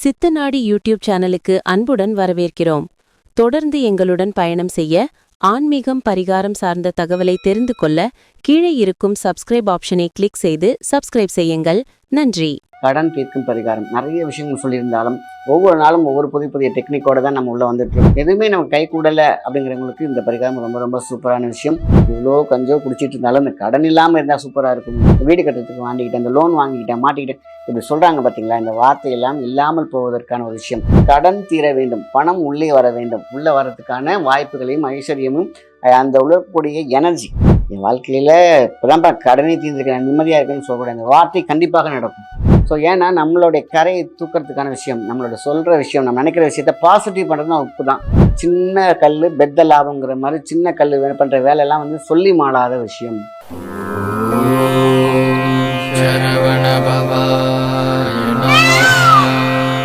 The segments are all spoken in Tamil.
சித்தநாடி யூடியூப் சேனலுக்கு அன்புடன் வரவேற்கிறோம். தொடர்ந்து எங்களுடன் பயணம் செய்ய ஆன்மீகம் பரிகாரம் சார்ந்த தகவலை தெரிந்து கொள்ள கீழே இருக்கும் சப்ஸ்கிரைப் ஆப்ஷனை கிளிக் செய்து சப்ஸ்கிரைப் செய்யுங்கள். நன்றி. கடன் தீர்க்கும் பரிகாரம். நிறைய விஷயங்கள் சொல்லியிருந்தாலும் ஒவ்வொரு நாளும் ஒவ்வொரு புதிய புதிய டெக்னிக்கோடு தான் நம்ம உள்ளே வந்துட்டுருக்கோம். எதுவுமே நம்ம கை கூடலை அப்படிங்கிறவங்களுக்கு இந்த பரிகாரம் ரொம்ப ரொம்ப சூப்பரான விஷயம். இவ்வளோ கஞ்சோ குடிச்சிட்டு இருந்தாலும் இந்த கடன் இல்லாமல் இருந்தால் சூப்பராக இருக்கும். வீடு கட்டுறதுக்கு வாங்கிக்கிட்டேன் இந்த லோன் வாங்கிக்கிட்டேன் மாட்டிக்கிட்டேன் இப்படி சொல்கிறாங்க பார்த்தீங்களா இந்த வார்த்தையெல்லாம் இல்லாமல் போவதற்கான ஒரு விஷயம். கடன் தீர வேண்டும். பணம் உள்ளே வர வேண்டும். உள்ளே வரதுக்கான வாய்ப்புகளையும் ஐஸ்வர்யமும் அந்த உள்ளக்கூடிய எனர்ஜி என் வாழ்க்கையில் இப்போதான் கடனை தீர்ந்துருக்கேன் நிம்மதியாக இருக்குன்னு சொல்லக்கூடிய அந்த வார்த்தை கண்டிப்பாக நடக்கும். ஸோ ஏன்னா நம்மளுடைய கரையை தூக்கிறதுக்கான விஷயம் நம்மளோட சொல்கிற விஷயம் நம்ம நினைக்கிற விஷயத்த பாசிட்டிவ் பண்ணுறது தான் உப்பு தான். சின்ன கல் பெத்த லாபங்கிற மாதிரி சின்ன கல் பண்ணுற வேலையெல்லாம் வந்து சொல்லி மாளாத விஷயம்.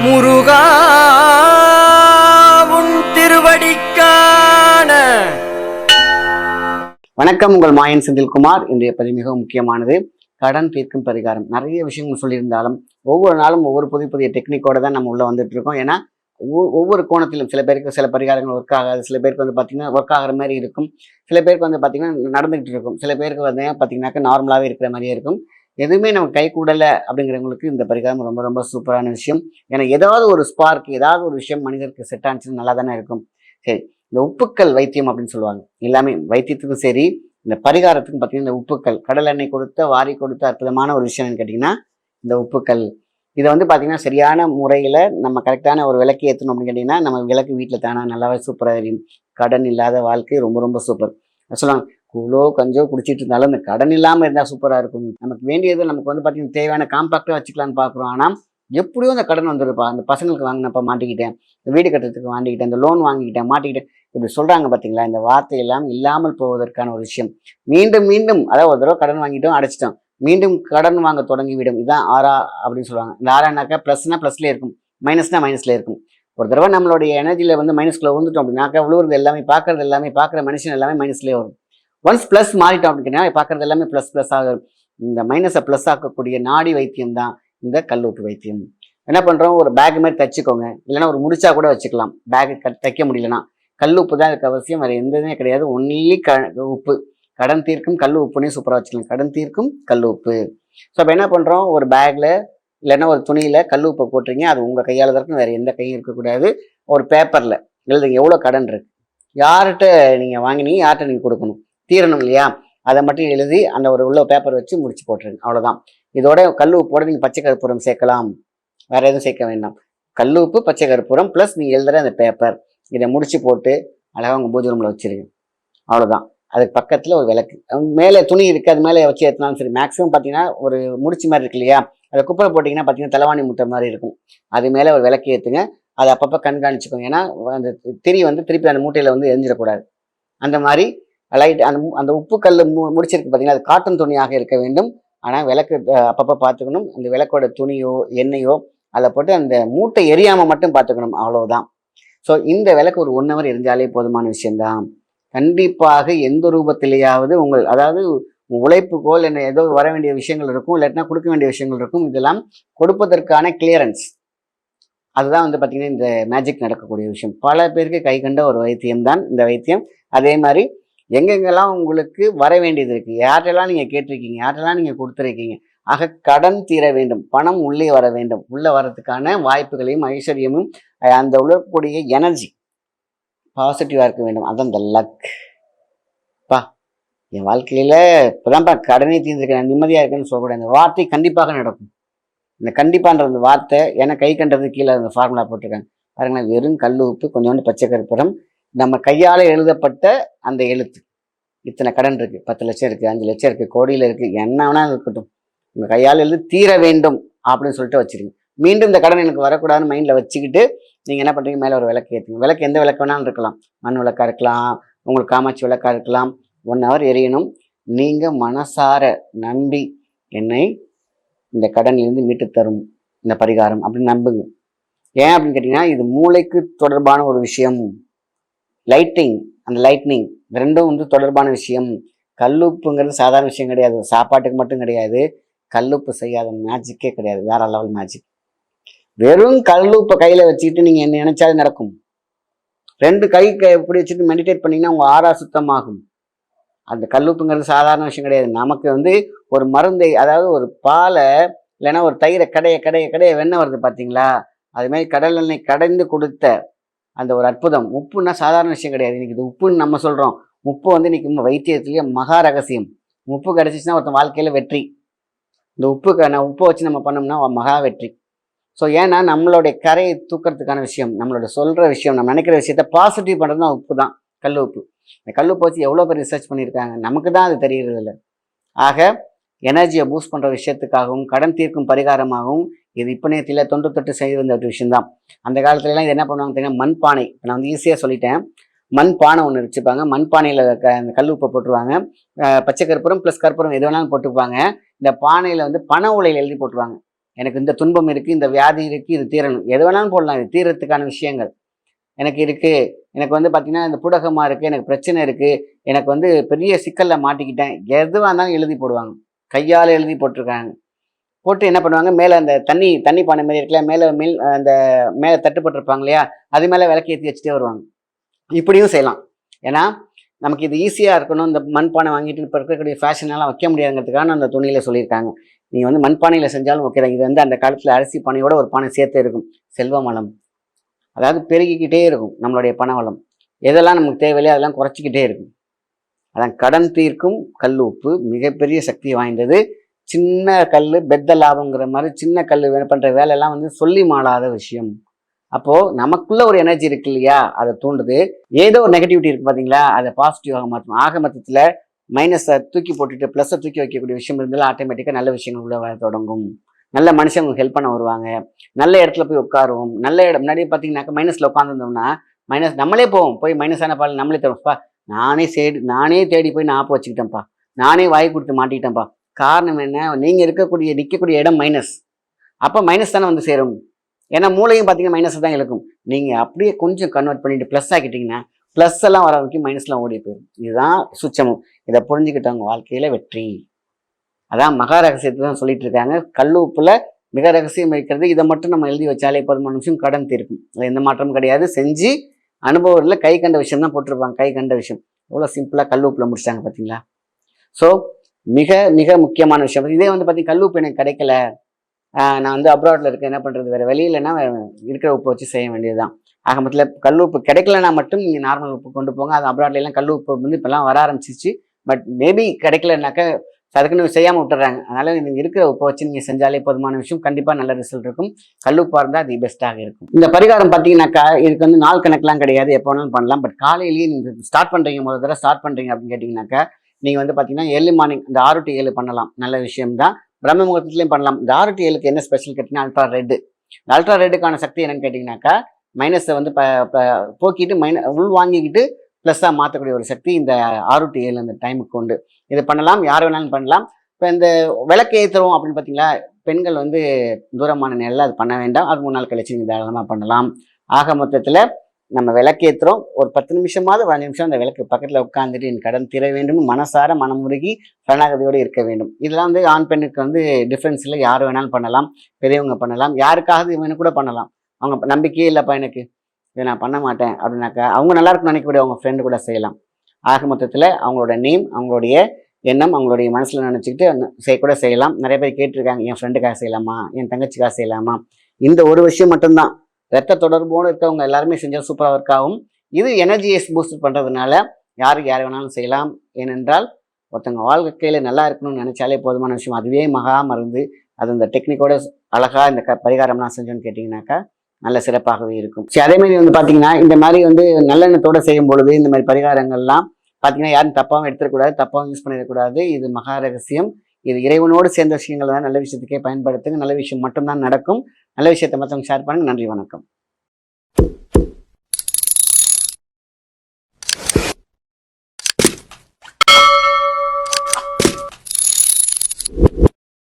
முருகா உன் திருவடிக்கான. வணக்கம் உங்கள் மாயன் செந்தில்குமார். இன்றைய பதிவு மிகவும் முக்கியமானது. கடன் தீர்க்கும் பரிகாரம். நிறைய விஷயங்கள் சொல்லியிருந்தாலும் ஒவ்வொரு நாளும் ஒவ்வொரு புதிய புதிய டெக்னிக்கோடு தான் நம்ம உள்ளே வந்துட்டு இருக்கோம் ஏன்னா ஒவ்வொரு கோணத்திலும் சில பேருக்கு சில பரிகாரங்கள் ஒர்க் ஆகாது. சில பேருக்கு வந்து பார்த்தீங்கன்னா ஒர்க் ஆகிற மாதிரி இருக்கும். சில பேருக்கு வந்து பார்த்தீங்கன்னா நடந்துகிட்டு இருக்கும். சில பேருக்கு வந்து பார்த்தீங்கன்னாக்கா நார்மலாகவே இருக்கிற மாதிரியே இருக்கும். எதுவுமே நம்ம கை கூடலை அப்படிங்கிறவங்களுக்கு இந்த பரிகாரம் ரொம்ப ரொம்ப சூப்பரான விஷயம். ஏன்னா ஏதாவது ஒரு ஸ்பார்க் ஏதாவது ஒரு விஷயம் மனிதருக்கு செட் ஆனிச்சுன்னு நல்லா தானே இருக்கும். சரி இந்த உப்புக்கள் வைத்தியம் அப்படின்னு சொல்லுவாங்க. எல்லாமே வைத்தியத்துக்கும் சரி இந்த பரிகாரத்துக்கு பார்த்தீங்கன்னா இந்த உப்புக்கள் கடல் எண்ணெய் கொடுத்த வாரி கொடுத்த அற்புதமான ஒரு விஷயம் என்னன்னு கேட்டிங்கன்னா இந்த உப்புக்கள். இதை வந்து பார்த்தீங்கன்னா சரியான முறையில் நம்ம கரெக்டான ஒரு விளக்கு ஏற்றணும் அப்படின்னு கேட்டிங்கன்னா நம்ம விளக்கு வீட்டில் தானா நல்லாவே சூப்பராக எரியும். கடன் இல்லாத வாழ்க்கை ரொம்ப ரொம்ப சூப்பர் சொல்லுவாங்க கூலோ கஞ்சோ குடிச்சிட்டு இருந்தாலும் இந்த கடன் இல்லாமல் இருந்தால் சூப்பராக இருக்கும். நமக்கு வேண்டியது நமக்கு வந்து பார்த்தீங்கன்னா தேவையான காம்பாக்டாக வச்சுக்கலாம்னு பார்க்குறோம் ஆனால் எப்படியோ அந்த கடன் வந்துருப்பா. அந்த பசங்களுக்கு வாங்கினப்ப மாட்டிக்கிட்டேன். இந்த வீடு கட்டுறதுக்கு மாட்டிக்கிட்டேன். இந்த லோன் வாங்கிக்கிட்டேன். மாட்டிக்கிட்டேன். இப்படி சொல்கிறாங்க பார்த்தீங்களா இந்த வார்த்தையெல்லாம் இல்லாமல் போவதற்கான ஒரு விஷயம். மீண்டும் மீண்டும் அதாவது ஒரு தடவை கடன் வாங்கிட்டோம் அடைச்சிட்டோம். மீண்டும் கடன் வாங்க தொடங்கிவிடும். இதுதான் ஆறா அப்படின்னு சொல்லுவாங்க. இந்த ஆறானாக்கா ப்ளஸ்னா ப்ளஸ்லேயே இருக்கும். மைனஸ்னா மைனஸ்ல இருக்கும். ஒரு தடவை நம்மளுடைய எனர்ஜியில் வந்து மைனஸ்குள்ளே வந்துட்டோம் அப்படின்னாக்கா விழுவுறது எல்லாமே பார்க்கறது எல்லாமே பார்க்குற மனுஷன் எல்லாமே மைனஸ்லேயே வரும். ஒன்ஸ் ப்ளஸ் மாறிட்டோம் அப்படின்னா பார்க்குறது எல்லாமே ப்ளஸ் ப்ளஸ் ஆகும் இந்த மைனஸை ப்ளஸ் ஆக்கக்கூடிய நாடி வைத்தியம் தான் இந்த கல் உப்பு வைத்தியம். என்ன பண்ணுறோம் ஒரு பேக் மாதிரி தைச்சிக்கோங்க. இல்லைன்னா ஒரு முடிச்சா கூட வச்சுக்கலாம். பேக் கட் தைக்க முடியலன்னா. கல் உப்பு தான் இதுக்கு அவசியம். வேறு எந்த இதுவுமே கிடையாது. ஒன்லி க உப்பு. கடன் தீர்க்கும் கல் உப்புனே சூப்பராக வச்சுக்கலாம். கடன் தீர்க்கும் கல் உப்பு. ஸோ அப்போ என்ன பண்ணுறோம் ஒரு பேக்கில் இல்லைன்னா ஒரு துணியில் கல் உப்பை போட்டுறீங்க அது உங்கள் கையால் தான் இருக்கும். வேறு எந்த கையும் இருக்கக்கூடாது. ஒரு பேப்பரில் எழுதுங்க. எவ்வளோ கடன் இருக்குது யார்கிட்ட நீங்கள் வாங்கினீங்க? யார்கிட்ட நீங்கள் கொடுக்கணும்? தீரணும் இல்லையா? அதை மட்டும் எழுதி அந்த ஒரு உள்ள பேப்பர் வச்சு முடிச்சு போட்டுருங்க. அவ்வளோதான் இதோட கல் உப்போட நீங்கள் பச்சை கற்பூரம் சேர்க்கலாம். வேற எதுவும் சேர்க்க வேண்டாம். கல் உப்பு பச்சை கற்பூரம் ப்ளஸ் நீங்கள் எழுதுகிற அந்த பேப்பர் இதை முடிச்சு போட்டு அழகாக உங்கள் பூஜை ரூமில் வச்சுருங்க. அவ்வளோதான் அதுக்கு பக்கத்தில் ஒரு விளக்கு. மேலே துணி இருக்குது அது மேலே வச்சு ஏற்றினாலும் சரி மேக்ஸிமம் பார்த்தீங்கன்னா ஒரு முடிச்சு மாதிரி இருக்கு இல்லையா? அதை குப்பை போட்டிங்கன்னா பார்த்தீங்கன்னா தலைவாணி முட்டை மாதிரி இருக்கும். அது மேலே ஒரு விளக்கு ஏற்றுங்க அதை அப்பப்போ கண்காணிச்சுக்கோங்க. ஏன்னா அந்த திரி வந்து திருப்பி அந்த மூட்டையில் வந்து எரிஞ்சிடக்கூடாது. அந்த மாதிரி லைட் அந்த மு- அந்த உப்பு கல் மு முடிச்சிருக்கு பார்த்தீங்கன்னா அது காட்டன் துணியாக இருக்க வேண்டும். ஆனால் விளக்கு அப்பப்போ பார்த்துக்கணும். அந்த விளக்கோட துணியோ எண்ணெயோ அதில் போட்டு அந்த மூட்டை எரியாமல் மட்டும் பார்த்துக்கணும். அவ்வளோதான் ஸோ இந்த விளக்கு ஒரு ஒன் ஹவர் எரிஞ்சாலே போதுமான விஷயந்தான் கண்டிப்பாக எந்த ரூபத்திலேயாவது உங்கள் அதாவது உழைப்புக்கோ இல்லை ஏதோ வர வேண்டிய விஷயங்கள் இருக்கும் இல்லாட்டினா கொடுக்க வேண்டிய விஷயங்கள் இருக்கும். இதெல்லாம் கொடுப்பதற்கான கிளியரன்ஸ் அதுதான் வந்து பார்த்தீங்கன்னா இந்த மேஜிக் நடக்கக்கூடிய விஷயம். பல பேருக்கு கை கண்ட ஒரு வைத்தியம் தான் இந்த வைத்தியம். அதே மாதிரி எங்கெங்கெல்லாம் உங்களுக்கு வர வேண்டியது இருக்கு? யார்கிட்டலாம் நீங்கள் கேட்டிருக்கீங்க? யார்கிட்டலாம் நீங்கள் கொடுத்துருக்கீங்க? ஆக கடன் தீர வேண்டும். பணம் உள்ளே வர வேண்டும். உள்ளே வரதுக்கான வாய்ப்புகளையும் ஐஸ்வர்யமும் அந்த உள்ளக்கூடிய எனர்ஜி பாசிட்டிவாக இருக்க வேண்டும். அதான் இந்த லக் பா என் வாழ்க்கையில் இப்போதான்ப்பா கடனே தீர்ந்துருக்கேன். நிம்மதியாக இருக்குன்னு சொல்லக்கூடிய அந்த வார்த்தை கண்டிப்பாக நடக்கும். இந்த கண்டிப்பான்ற அந்த வார்த்தை ஏன்னா கை கண்டது கீழே அந்த ஃபார்முலா போட்டிருக்காங்க. பாருங்களேன் வெறும் கல் உப்பு கொஞ்சோண்டு பச்சை கருப்படம் நம்ம கையால் எழுதப்பட்ட அந்த எழுத்து. இத்தனை கடன் இருக்குது பத்து லட்சம் இருக்குது அஞ்சு லட்சம் இருக்குது கோடியில் இருக்குது என்ன வேணாலும் இருக்கட்டும். உங்கள் கையால் எழுதி தீர வேண்டும் அப்படின்னு சொல்லிட்டு வச்சுருங்க. மீண்டும் இந்த கடன் எனக்கு வரக்கூடாதுன்னு மைண்டில் வச்சுக்கிட்டு நீங்கள் என்ன பண்ணுறீங்க மேலே ஒரு விளக்கு ஏற்றுங்க விளக்கு எந்த விளக்கு வேணாலும் இருக்கலாம். மண் விளக்கா இருக்கலாம் உங்களுக்கு காமாட்சி விளக்கா இருக்கலாம். ஒன் ஹவர் எரியணும். நீங்கள் மனசார நம்பி என்னை இந்த கடன்லேருந்து மீட்டு தரும். இந்த பரிகாரம் அப்படின்னு நம்புங்க. ஏன் அப்படின்னு கேட்டிங்கன்னா இது மூளைக்கு தொடர்பான ஒரு விஷயம் லைட்டிங் அந்த லைட்னிங் ரெண்டும் வந்து தொடர்பான விஷயம். கல்லுப்புங்கிறது சாதாரண விஷயம் கிடையாது. சாப்பாட்டுக்கு மட்டும் கிடையாது. கல்லுப்பு செய்யாத மேஜிக்கே கிடையாது. வேற லெவல் மேஜிக் வெறும் கல்லுப்பை கையில் வச்சுக்கிட்டு நீங்கள் என்ன நினைச்சாலும் நடக்கும். ரெண்டு கை கை வச்சுட்டு மெடிடேட் பண்ணிங்கன்னா உங்கள் ஆறா சுத்தமாகும். அந்த கல்லுப்புங்கிறது சாதாரண விஷயம் கிடையாது. நமக்கு வந்து ஒரு மருந்தை அதாவது ஒரு பாலை இல்லைன்னா ஒரு தயிரை கடைய கடைய கடைய வெண்ணெய் வருது பார்த்தீங்களா அதுமாதிரி கடல் எண்ணெய் கடைந்து கொடுத்த அந்த ஒரு அற்புதம். உப்புன்னா சாதாரண விஷயம் கிடையாது. இன்னைக்கு இது உப்புன்னு நம்ம சொல்கிறோம் உப்பு வந்து இன்னைக்கு நம்ம மகா ரகசியம். உப்பு கிடச்சிச்சின்னா ஒருத்தன் வாழ்க்கையில் வெற்றி. இந்த உப்பு நான் உப்பை வச்சு நம்ம பண்ணோம்னா மகா வெற்றி. ஸோ ஏன்னா நம்மளுடைய கரையை தூக்கிறதுக்கான விஷயம் நம்மளோட சொல்கிற விஷயம் நம்ம நினைக்கிற விஷயத்த பாசிட்டிவ் பண்ணுறது தான் உப்பு தான் கல் உப்பு. இந்த கல் உப்பு வச்சு எவ்வளோ பேர் ரிசர்ச் பண்ணியிருக்காங்க? நமக்கு தான் அது தெரிகிறது இல்லை ஆக எனர்ஜியை பூஸ்ட் பண்ணுற விஷயத்துக்காகவும் கடன் தீர்க்கும் பரிகாரமாகவும் இது இப்போ நேரத்தில் தொன்று தொட்டு செய்து வந்த ஒரு விஷயம்தான். அந்த காலத்துலலாம் இது என்ன பண்ணுவாங்க தெரியுமா? மண்பானை. இப்போ நான் வந்து ஈஸியாக சொல்லிட்டேன். மண் பானை ஒன்று வச்சுப்பாங்க மண் பானையில் க அந்த கல் உப்பை போட்டுருவாங்க. பச்சை கற்பூரம் ப்ளஸ் கற்பூரம் எது வேணாலும் போட்டுப்பாங்க. இந்த பானையில் வந்து பண உலையில் எழுதி போட்டுருவாங்க. எனக்கு இந்த துன்பம் இருக்குது இந்த வியாதி இருக்குது இது தீரணும். எது வேணாலும் போடலாம். இது தீரத்துக்கான விஷயங்கள். எனக்கு இருக்குது எனக்கு வந்து பார்த்திங்கன்னா இந்த புடகமாக இருக்குது எனக்கு பிரச்சனை இருக்குது எனக்கு வந்து பெரிய சிக்கலில் மாட்டிக்கிட்டேன். எதுவாக இருந்தாலும் எழுதி போடுவாங்க. கையால் எழுதி போட்டிருக்காங்க. போட்டு என்ன பண்ணுவாங்க? மேலே அந்த தண்ணி தண்ணி பானை மாதிரி இருக்குல்ல மேலே மேல் அந்த மேலே தட்டுப்பட்டிருப்பாங்க இல்லையா? அது மேலே விளக்கு ஏற்றி வச்சுட்டே வருவாங்க. இப்படியும் செய்யலாம். ஏன்னா நமக்கு இது ஈஸியாக இருக்கணும். இந்த மண்பானை வாங்கிட்டு இப்போ இருக்கக்கூடிய ஃபேஷனெல்லாம் வைக்க முடியாதுங்கிறதுக்கான அந்த துணியில் சொல்லியிருக்காங்க. நீங்கள் வந்து மண்பானையில் செஞ்சாலும் ஓகே தான். இது வந்து அந்த காலத்தில் அரிசி பானையோட ஒரு பானை சேர்த்து இருக்கும். செல்வ வளம் அதாவது பெருகிக்கிட்டே இருக்கும் நம்மளுடைய பண வளம். எதெல்லாம் நமக்கு தேவையில்லையோ அதெல்லாம் குறைச்சிக்கிட்டே இருக்கும். அதான் கடன் தீர்க்கும் கல் உப்பு மிகப்பெரிய சக்தி வாய்ந்தது. சின்ன கல் பெத்த லாபங்கிற மாதிரி சின்ன கல் பண்ணுற வேலையெல்லாம் வந்து சொல்லி மாடாத விஷயம். அப்போது நமக்குள்ளே ஒரு எனர்ஜி இருக்கு இல்லையா? அதை தூண்டுது. ஏதோ ஒரு நெகட்டிவிட்டி இருக்குது பார்த்தீங்களா அதை பாசிட்டிவாக மாற்றணும் ஆக மொத்தத்தில் மைனஸை தூக்கி போட்டுட்டு ப்ளஸ்ஸை தூக்கி வைக்கக்கூடிய விஷயம் இருந்தாலும் ஆட்டோமேட்டிக்காக நல்ல விஷயங்கள் உள்ள வர தொடங்கும். நல்ல மனுஷங்க ஹெல்ப் பண்ண வருவாங்க. நல்ல இடத்துல போய் உட்காருவோம். நல்ல இடம். முன்னாடி பார்த்தீங்கன்னாக்கா மைனஸில் உட்காந்துருந்தோம்னா மைனஸ் நம்மளே போவோம். போய் மைனஸான பால் நம்மளே தருவோம்ப்பா நானே தேடி நானே தேடி போய் நான் ஆப்பு வச்சுக்கிட்டேன்ப்பா. நானே வாய் கொடுத்து மாட்டிக்கிட்டேன்ப்பா. காரணம் என்ன? நீங்கள் இருக்கக்கூடிய நிற்கக்கூடிய இடம் மைனஸ் அப்போ மைனஸ் தானே வந்து சேரும். ஏன்னா மூளையும் பார்த்தீங்கன்னா மைனஸ் தான் இருக்கும் நீங்கள் அப்படியே கொஞ்சம் கன்வெர்ட் பண்ணிட்டு ப்ளஸ் ஆக்கிட்டீங்கன்னா ப்ளஸ் எல்லாம் வர வரைக்கும் மைனஸ்லாம் ஓடி போயிடும் இதுதான் சுச்சமும் இதை புரிஞ்சுக்கிட்டவங்க வாழ்க்கையில் வெற்றி. அதான் மகா ரகசியத்தை தான் சொல்லிட்டு இருக்காங்க. கல்லூப்பில் மிக ரகசியம் வைக்கிறது இதை மட்டும் நம்ம எழுதி வச்சாலே பதிமூணு நிமிஷம் கடன் தீர்க்கும். அதில் எந்த மாற்றமும் கிடையாது. செஞ்சு அனுபவத்தில் கை கண்ட விஷயம் தான் போட்டிருப்பாங்க. கை கண்ட விஷயம். எவ்வளோ சிம்பிளாக கல்லூப்பில் முடிச்சிட்டாங்க பார்த்தீங்களா ஸோ மிக மிக முக்கியமான விஷயம். இதே வந்து பார்த்தீங்கன்னா கல்லுப்பு எனக்கு கிடைக்கல. நான் வந்து அப்ராடில் இருக்கேன் என்ன பண்ணுறது வேறு வெளியிலன்னா இருக்கிற உப்பு வச்சு செய்ய வேண்டியதுதான். ஆக மொத்தத்தில் கல் உப்பு கிடைக்கலனா மட்டும் நீங்கள் நார்மல் உப்பு கொண்டு போங்க. அது அப்ராட்லாம் எல்லாம் கல் உப்பு வந்து இப்போல்லாம் வர ஆரம்பிச்சிச்சு பட் மேபி கிடைக்கலனாக்க அதுக்குன்னு செய்யாமல் விட்டுறாங்க. அதனால நீங்கள் இருக்கிற உப்பை வச்சு நீங்கள் செஞ்சாலே போதுமான விஷயம். கண்டிப்பாக நல்ல ரிசல்ட் இருக்கும். கல்லுப்பாக இருந்தால் அது பெஸ்ட்டாக இருக்கும். இந்த பரிகாரம் பார்த்தீங்கன்னாக்கா இதுக்கு வந்து நாள் கணக்கெலாம் கிடையாது. எப்போ வேணாலும் பண்ணலாம். பட் காலையிலேயே நீங்கள் ஸ்டார்ட் பண்ணுறீங்க முதல் தடவை ஸ்டார்ட் பண்ணுறீங்க அப்படின்னு கேட்டிங்கனாக்கா நீங்கள் வந்து பார்த்தீங்கன்னா ஏர்லி மார்னிங் இந்த ஆறு டு ஏழு பண்ணலாம். நல்ல விஷயம் தான் பிரம்ம முகூர்த்தத்துலேயும் பண்ணலாம். இந்த ஆறு டு ஏழுக்கு என்ன ஸ்பெஷல் கேட்டிங்கன்னா அல்ட்ரா ரெட்டு இந்த அல்ட்ரா ரெட்டுக்கான சக்தி என்னன்னு கேட்டிங்கனாக்கா மைனஸை வந்து ப ப- போக்கிட்டு மைன உள் வாங்கிக்கிட்டு ப்ளஸ்ஸாக மாற்றக்கூடிய ஒரு சக்தி இந்த ஆறு டு ஏழு அந்த டைமுக்கு உண்டு. இது பண்ணலாம். யார் வேணாலும் பண்ணலாம். இப்போ இந்த விளக்கு ஏற்றுறோம் அப்படின்னு பார்த்தீங்களா பெண்கள் வந்து தூரமான நிலையில் அது பண்ண வேண்டாம். அது மூணு நாள் கழிச்சு நீங்கள் தாராளமாக பண்ணலாம். ஆக மொத்தத்தில் நம்ம விளக்கேற்றுறோம் ஒரு பத்து நிமிஷமாவது ஒரு அஞ்சு நிமிஷம் அந்த விளக்கு பக்கத்தில் உட்காந்துட்டு என் கடன் தீர வேண்டும். மனசார மனமுருகி சரணாகதியோடு இருக்க வேண்டும். இதெல்லாம் வந்து ஆண் பெண்ணுக்கு வந்து டிஃப்ரென்ஸ் இல்லை. யார் வேணாலும் பண்ணலாம். பெரியவங்க பண்ணலாம். யாருக்காவது இவனு கூட பண்ணலாம். அவங்க நம்பிக்கையே இல்லைப்பா எனக்கு. இதை நான் பண்ண மாட்டேன் அப்படின்னாக்கா அவங்க நல்லா இருக்குன்னு நினைக்கக்கூடிய அவங்க ஃப்ரெண்டு கூட செய்யலாம். ஆக மொத்தத்தில் அவங்களோட நேம் அவங்களுடைய எண்ணம் அவங்களுடைய மனசில் நினச்சிக்கிட்டு செய்ய கூட செய்யலாம். நிறைய பேர் கேட்டிருக்காங்க என் ஃப்ரெண்டுக்காக செய்யலாமா? என் தங்கச்சிக்காக செய்யலாமா? இந்த ஒரு விஷயம் மட்டும்தான். ரத்த தொடர்போடு இருக்கவங்க எல்லாருமே செஞ்சால் சூப்பராக ஒர்க் ஆகும். இது எனர்ஜியை பூஸ்ட் பண்ணுறதுனால யாருக்கு யார் வேணாலும் செய்யலாம். ஏனென்றால் ஒருத்தவங்க வாழ்க்கையில் நல்லா இருக்கணும்னு நினச்சாலே போதுமான விஷயம். அதுவே மகா மருந்து. அது இந்த டெக்னிக்கோட அழகாக இந்த க பரிகாரம்லாம் செஞ்சோன்னு கேட்டிங்கனாக்கா நல்ல சிறப்பாகவே இருக்கும். சரி அதேமாரி வந்து பார்த்தீங்கன்னா இந்த மாதிரி வந்து நல்லெண்ணத்தோடு செய்யும் பொழுது இந்த மாதிரி பரிகாரங்கள்லாம் பார்த்தீங்கன்னா யாரும் தப்பாகவும் எடுத்துடக்கூடாது தப்பாகவும் யூஸ் பண்ணிடக்கூடாது. இது மகா ரகசியம். இது இறைவனோடு சேர்ந்த விஷயங்கள் தான் நல்ல விஷயத்துக்கே பயன்படுத்துங்க. நல்ல விஷயம் மட்டும்தான் நடக்கும். நல்ல விஷயத்தை மற்றவங்க ஷேர் பண்ணுங்க. நன்றி வணக்கம்.